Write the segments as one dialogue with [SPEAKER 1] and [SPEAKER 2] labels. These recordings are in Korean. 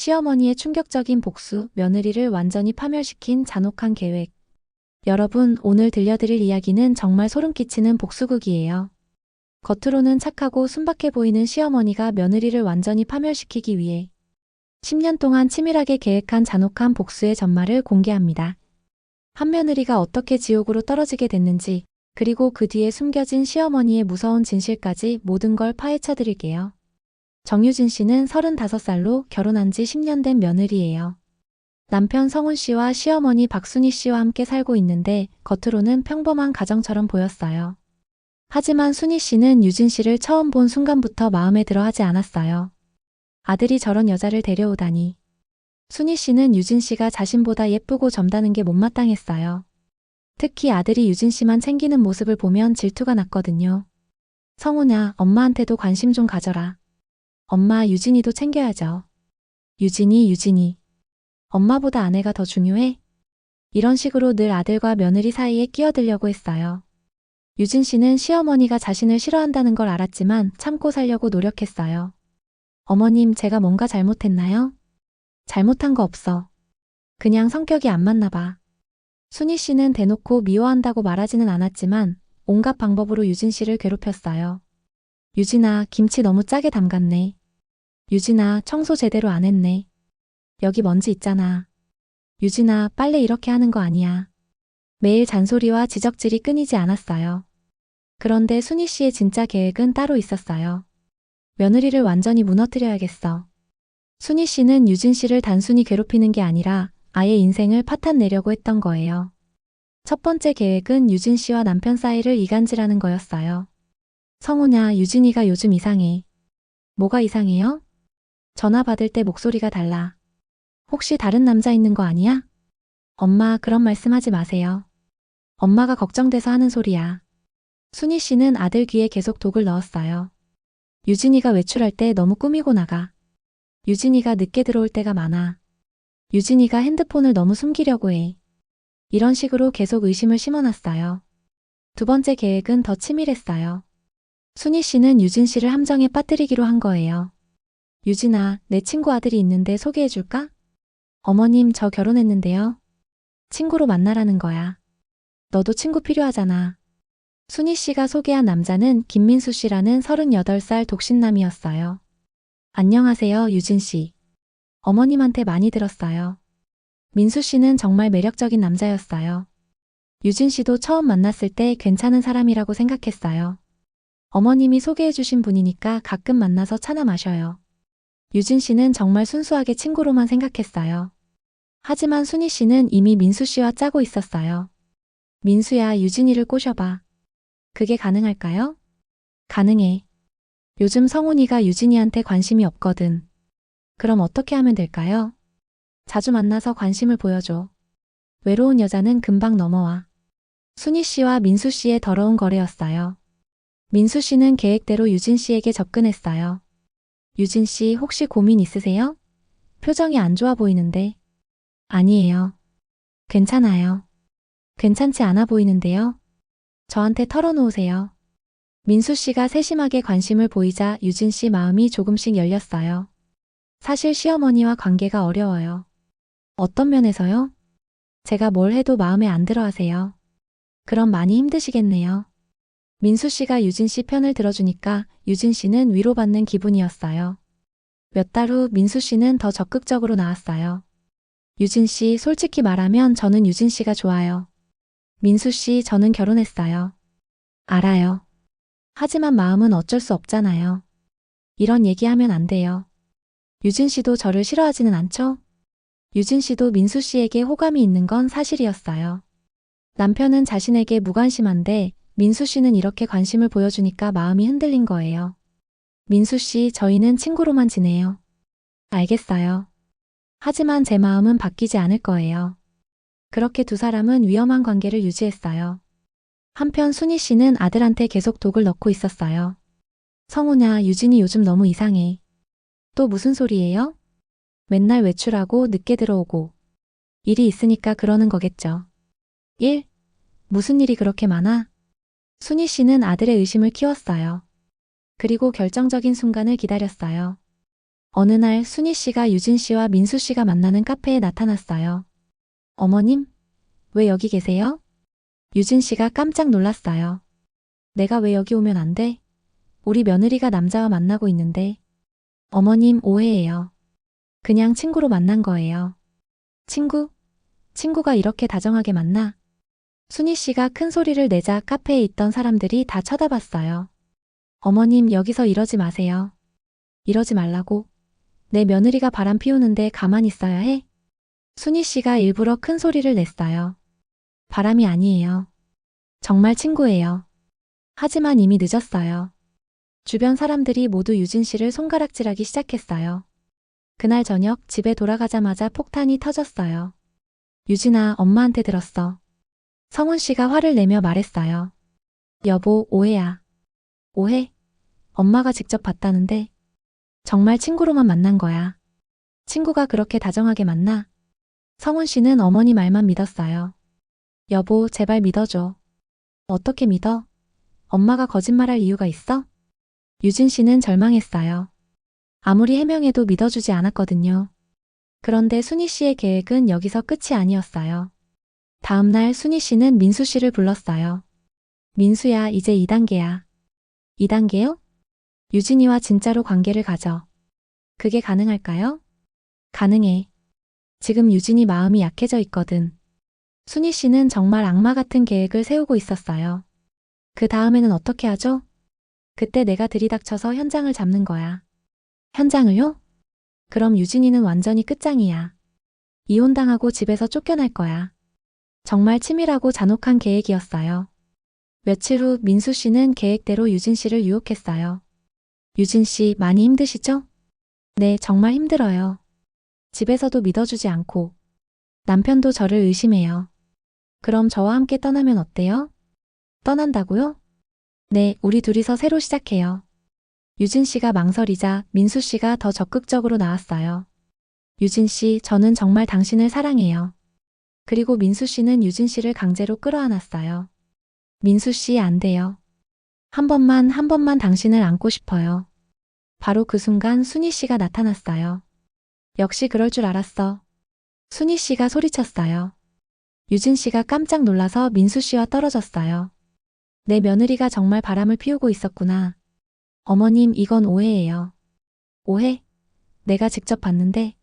[SPEAKER 1] 시어머니의 충격적인 복수, 며느리를 완전히 파멸시킨 잔혹한 계획. 여러분, 오늘 들려드릴 이야기는 정말 소름 끼치는 복수극이에요. 겉으로는 착하고 순박해 보이는 시어머니가 며느리를 완전히 파멸시키기 위해 10년 동안 치밀하게 계획한 잔혹한 복수의 전말을 공개합니다. 한 며느리가 어떻게 지옥으로 떨어지게 됐는지, 그리고 그 뒤에 숨겨진 시어머니의 무서운 진실까지 모든 걸 파헤쳐 드릴게요. 정유진 씨는 35살로 결혼한 지 10년 된 며느리예요. 남편 성훈 씨와 시어머니 박순희 씨와 함께 살고 있는데 겉으로는 평범한 가정처럼 보였어요. 하지만 순희 씨는 유진 씨를 처음 본 순간부터 마음에 들어 하지 않았어요. 아들이 저런 여자를 데려오다니. 순희 씨는 유진 씨가 자신보다 예쁘고 점다는 게 못마땅했어요. 특히 아들이 유진 씨만 챙기는 모습을 보면 질투가 났거든요. 성훈아, 엄마한테도 관심 좀 가져라. 엄마 유진이도 챙겨야죠. 유진이, 유진이. 엄마보다 아내가 더 중요해? 이런 식으로 늘 아들과 며느리 사이에 끼어들려고 했어요. 유진 씨는 시어머니가 자신을 싫어한다는 걸 알았지만 참고 살려고 노력했어요. 어머님, 제가 뭔가 잘못했나요? 잘못한 거 없어. 그냥 성격이 안 맞나 봐. 순희 씨는 대놓고 미워한다고 말하지는 않았지만 온갖 방법으로 유진 씨를 괴롭혔어요. 유진아, 김치 너무 짜게 담갔네. 유진아, 청소 제대로 안 했네. 여기 먼지 있잖아. 유진아, 빨래 이렇게 하는 거 아니야. 매일 잔소리와 지적질이 끊이지 않았어요. 그런데 순희 씨의 진짜 계획은 따로 있었어요. 며느리를 완전히 무너뜨려야겠어. 순희 씨는 유진 씨를 단순히 괴롭히는 게 아니라 아예 인생을 파탄 내려고 했던 거예요. 첫 번째 계획은 유진 씨와 남편 사이를 이간질하는 거였어요. 성훈아, 유진이가 요즘 이상해. 뭐가 이상해요? 전화 받을 때 목소리가 달라. 혹시 다른 남자 있는 거 아니야? 엄마, 그런 말씀 하지 마세요. 엄마가 걱정돼서 하는 소리야. 순희 씨는 아들 귀에 계속 독을 넣었어요. 유진이가 외출할 때 너무 꾸미고 나가. 유진이가 늦게 들어올 때가 많아. 유진이가 핸드폰을 너무 숨기려고 해. 이런 식으로 계속 의심을 심어놨어요. 두 번째 계획은 더 치밀했어요. 순희 씨는 유진 씨를 함정에 빠뜨리기로 한 거예요. 유진아, 내 친구 아들이 있는데 소개해줄까? 어머님, 저 결혼했는데요. 친구로 만나라는 거야. 너도 친구 필요하잖아. 순희 씨가 소개한 남자는 김민수 씨라는 38살 독신남이었어요. 안녕하세요, 유진 씨. 어머님한테 많이 들었어요. 민수 씨는 정말 매력적인 남자였어요. 유진 씨도 처음 만났을 때 괜찮은 사람이라고 생각했어요. 어머님이 소개해주신 분이니까 가끔 만나서 차나 마셔요. 유진 씨는 정말 순수하게 친구로만 생각했어요. 하지만 순희 씨는 이미 민수 씨와 짜고 있었어요. 민수야, 유진이를 꼬셔봐. 그게 가능할까요? 가능해. 요즘 성훈이가 유진이한테 관심이 없거든. 그럼 어떻게 하면 될까요? 자주 만나서 관심을 보여줘. 외로운 여자는 금방 넘어와. 순희 씨와 민수 씨의 더러운 거래였어요. 민수 씨는 계획대로 유진 씨에게 접근했어요. 유진 씨 혹시 고민 있으세요? 표정이 안 좋아 보이는데. 아니에요. 괜찮아요. 괜찮지 않아 보이는데요. 저한테 털어놓으세요. 민수 씨가 세심하게 관심을 보이자 유진 씨 마음이 조금씩 열렸어요. 사실 시어머니와 관계가 어려워요. 어떤 면에서요? 제가 뭘 해도 마음에 안 들어 하세요. 그럼 많이 힘드시겠네요. 민수 씨가 유진 씨 편을 들어주니까 유진 씨는 위로받는 기분이었어요. 몇 달 후 민수 씨는 더 적극적으로 나왔어요. 유진 씨, 솔직히 말하면 저는 유진 씨가 좋아요. 민수 씨, 저는 결혼했어요. 알아요. 하지만 마음은 어쩔 수 없잖아요. 이런 얘기하면 안 돼요. 유진 씨도 저를 싫어하지는 않죠? 유진 씨도 민수 씨에게 호감이 있는 건 사실이었어요. 남편은 자신에게 무관심한데 민수 씨는 이렇게 관심을 보여주니까 마음이 흔들린 거예요. 민수 씨, 저희는 친구로만 지내요. 알겠어요. 하지만 제 마음은 바뀌지 않을 거예요. 그렇게 두 사람은 위험한 관계를 유지했어요. 한편 순희 씨는 아들한테 계속 독을 넣고 있었어요. 성훈아, 유진이 요즘 너무 이상해. 또 무슨 소리예요? 맨날 외출하고 늦게 들어오고. 일이 있으니까 그러는 거겠죠. 1. 무슨 일이 그렇게 많아? 순희 씨는 아들의 의심을 키웠어요. 그리고 결정적인 순간을 기다렸어요. 어느 날 순희 씨가 유진 씨와 민수 씨가 만나는 카페에 나타났어요. 어머님, 왜 여기 계세요? 유진 씨가 깜짝 놀랐어요. 내가 왜 여기 오면 안 돼? 우리 며느리가 남자와 만나고 있는데. 어머님 오해예요. 그냥 친구로 만난 거예요. 친구? 친구가 이렇게 다정하게 만나? 순희 씨가 큰 소리를 내자 카페에 있던 사람들이 다 쳐다봤어요. 어머님 여기서 이러지 마세요. 이러지 말라고. 내 며느리가 바람 피우는데 가만히 있어야 해? 순희 씨가 일부러 큰 소리를 냈어요. 바람이 아니에요. 정말 친구예요. 하지만 이미 늦었어요. 주변 사람들이 모두 유진 씨를 손가락질하기 시작했어요. 그날 저녁 집에 돌아가자마자 폭탄이 터졌어요. 유진아, 엄마한테 들었어. 성훈 씨가 화를 내며 말했어요. 여보, 오해야. 오해? 엄마가 직접 봤다는데. 정말 친구로만 만난 거야. 친구가 그렇게 다정하게 만나? 성훈 씨는 어머니 말만 믿었어요. 여보, 제발 믿어줘. 어떻게 믿어? 엄마가 거짓말할 이유가 있어? 유진 씨는 절망했어요. 아무리 해명해도 믿어주지 않았거든요. 그런데 순희 씨의 계획은 여기서 끝이 아니었어요. 다음 날 순희 씨는 민수 씨를 불렀어요. 민수야, 이제 2단계야. 2단계요? 유진이와 진짜로 관계를 가져. 그게 가능할까요? 가능해. 지금 유진이 마음이 약해져 있거든. 순희 씨는 정말 악마 같은 계획을 세우고 있었어요. 그 다음에는 어떻게 하죠? 그때 내가 들이닥쳐서 현장을 잡는 거야. 현장을요? 그럼 유진이는 완전히 끝장이야. 이혼당하고 집에서 쫓겨날 거야. 정말 치밀하고 잔혹한 계획이었어요. 며칠 후 민수 씨는 계획대로 유진 씨를 유혹했어요. 유진 씨 많이 힘드시죠? 네, 정말 힘들어요. 집에서도 믿어주지 않고 남편도 저를 의심해요. 그럼 저와 함께 떠나면 어때요? 떠난다고요? 네, 우리 둘이서 새로 시작해요. 유진 씨가 망설이자 민수 씨가 더 적극적으로 나왔어요. 유진 씨, 저는 정말 당신을 사랑해요. 그리고 민수 씨는 유진 씨를 강제로 끌어안았어요. 민수 씨, 안 돼요. 한 번만, 한 번만 당신을 안고 싶어요. 바로 그 순간 순희 씨가 나타났어요. 역시 그럴 줄 알았어. 순희 씨가 소리쳤어요. 유진 씨가 깜짝 놀라서 민수 씨와 떨어졌어요. 내 며느리가 정말 바람을 피우고 있었구나. 어머님, 이건 오해예요. 오해? 내가 직접 봤는데.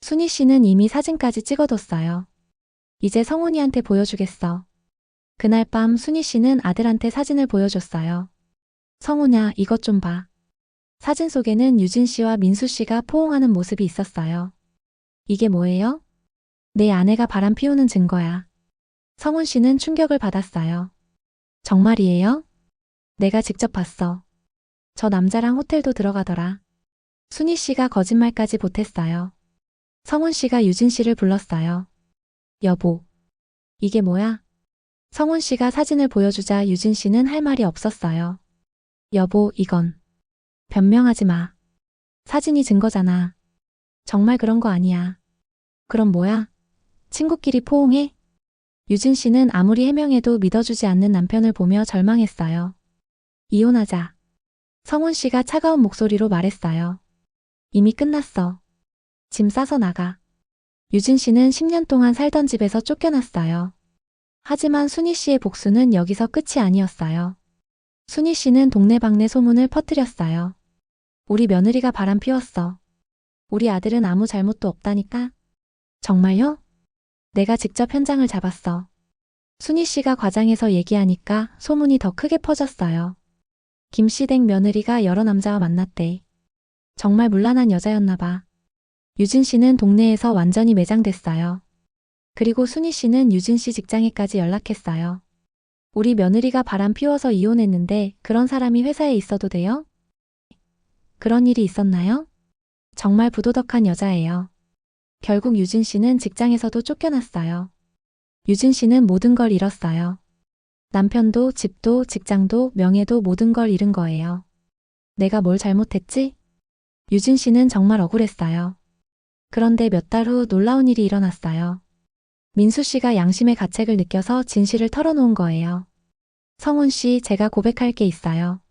[SPEAKER 1] 순희 씨는 이미 사진까지 찍어뒀어요. 이제 성훈이한테 보여주겠어. 그날 밤 순희 씨는 아들한테 사진을 보여줬어요. 성훈아, 이것 좀 봐. 사진 속에는 유진 씨와 민수 씨가 포옹하는 모습이 있었어요. 이게 뭐예요? 내 아내가 바람 피우는 증거야. 성훈 씨는 충격을 받았어요. 정말이에요? 내가 직접 봤어. 저 남자랑 호텔도 들어가더라. 순희 씨가 거짓말까지 보탰어요. 성훈 씨가 유진 씨를 불렀어요. 여보. 이게 뭐야? 성훈 씨가 사진을 보여주자 유진 씨는 할 말이 없었어요. 여보, 이건. 변명하지 마. 사진이 증거잖아. 정말 그런 거 아니야. 그럼 뭐야? 친구끼리 포옹해? 유진 씨는 아무리 해명해도 믿어주지 않는 남편을 보며 절망했어요. 이혼하자. 성훈 씨가 차가운 목소리로 말했어요. 이미 끝났어. 짐 싸서 나가. 유진 씨는 10년 동안 살던 집에서 쫓겨났어요. 하지만 순희 씨의 복수는 여기서 끝이 아니었어요. 순희 씨는 동네방네 소문을 퍼뜨렸어요. 우리 며느리가 바람 피웠어. 우리 아들은 아무 잘못도 없다니까. 정말요? 내가 직접 현장을 잡았어. 순희 씨가 과장해서 얘기하니까 소문이 더 크게 퍼졌어요. 김씨댁 며느리가 여러 남자와 만났대. 정말 물란한 여자였나 봐. 유진 씨는 동네에서 완전히 매장됐어요. 그리고 순희 씨는 유진 씨 직장에까지 연락했어요. 우리 며느리가 바람 피워서 이혼했는데 그런 사람이 회사에 있어도 돼요? 그런 일이 있었나요? 정말 부도덕한 여자예요. 결국 유진 씨는 직장에서도 쫓겨났어요. 유진 씨는 모든 걸 잃었어요. 남편도 집도 직장도 명예도 모든 걸 잃은 거예요. 내가 뭘 잘못했지? 유진 씨는 정말 억울했어요. 그런데 몇 달 후 놀라운 일이 일어났어요. 민수 씨가 양심의 가책을 느껴서 진실을 털어놓은 거예요. 성훈 씨, 제가 고백할 게 있어요.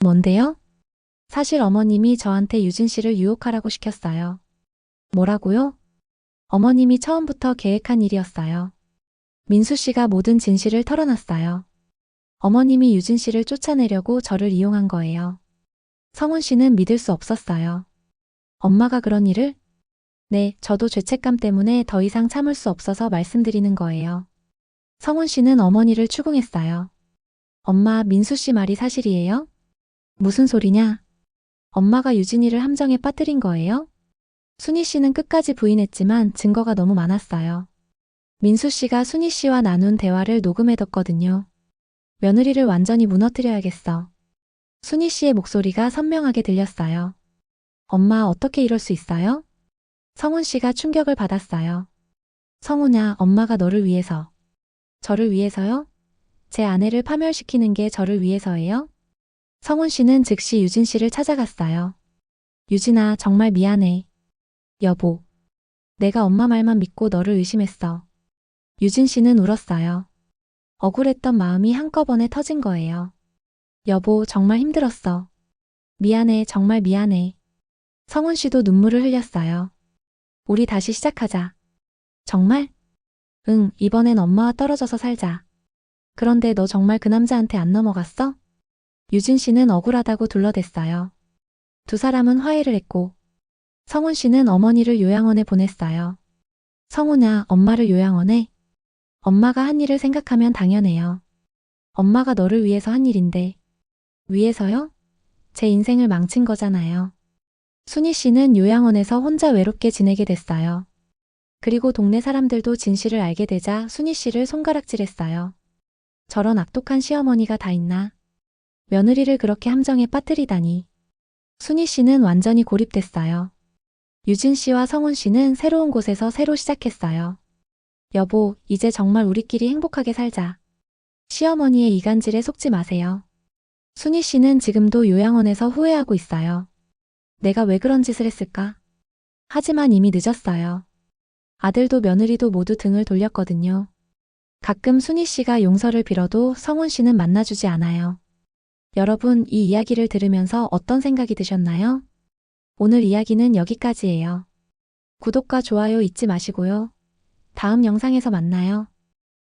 [SPEAKER 1] 뭔데요? 사실 어머님이 저한테 유진 씨를 유혹하라고 시켰어요. 뭐라고요? 어머님이 처음부터 계획한 일이었어요. 민수 씨가 모든 진실을 털어놨어요. 어머님이 유진 씨를 쫓아내려고 저를 이용한 거예요. 성훈 씨는 믿을 수 없었어요. 엄마가 그런 일을? 네, 저도 죄책감 때문에 더 이상 참을 수 없어서 말씀드리는 거예요. 성훈 씨는 어머니를 추궁했어요. 엄마, 민수 씨 말이 사실이에요? 무슨 소리냐? 엄마가 유진이를 함정에 빠뜨린 거예요? 순희 씨는 끝까지 부인했지만 증거가 너무 많았어요. 민수 씨가 순희 씨와 나눈 대화를 녹음해뒀거든요. 며느리를 완전히 무너뜨려야겠어. 순희 씨의 목소리가 선명하게 들렸어요. 엄마 어떻게 이럴 수 있어요? 성훈 씨가 충격을 받았어요. 성훈아, 엄마가 너를 위해서. 저를 위해서요? 제 아내를 파멸시키는 게 저를 위해서예요? 성훈 씨는 즉시 유진 씨를 찾아갔어요. 유진아, 정말 미안해. 여보. 내가 엄마 말만 믿고 너를 의심했어. 유진 씨는 울었어요. 억울했던 마음이 한꺼번에 터진 거예요. 여보, 정말 힘들었어. 미안해, 정말 미안해. 성훈 씨도 눈물을 흘렸어요. 우리 다시 시작하자. 정말? 응, 이번엔 엄마와 떨어져서 살자. 그런데 너 정말 그 남자한테 안 넘어갔어? 유진 씨는 억울하다고 둘러댔어요. 두 사람은 화해를 했고, 성훈 씨는 어머니를 요양원에 보냈어요. 성훈아, 엄마를 요양원에? 엄마가 한 일을 생각하면 당연해요. 엄마가 너를 위해서 한 일인데. 위해서요? 제 인생을 망친 거잖아요. 순희 씨는 요양원에서 혼자 외롭게 지내게 됐어요. 그리고 동네 사람들도 진실을 알게 되자 순희 씨를 손가락질했어요. 저런 악독한 시어머니가 다 있나? 며느리를 그렇게 함정에 빠뜨리다니. 순희 씨는 완전히 고립됐어요. 유진 씨와 성훈 씨는 새로운 곳에서 새로 시작했어요. 여보, 이제 정말 우리끼리 행복하게 살자. 시어머니의 이간질에 속지 마세요. 순희 씨는 지금도 요양원에서 후회하고 있어요. 내가 왜 그런 짓을 했을까? 하지만 이미 늦었어요. 아들도 며느리도 모두 등을 돌렸거든요. 가끔 순희 씨가 용서를 빌어도 성훈 씨는 만나주지 않아요. 여러분, 이 이야기를 들으면서 어떤 생각이 드셨나요? 오늘 이야기는 여기까지예요. 구독과 좋아요 잊지 마시고요. 다음 영상에서 만나요.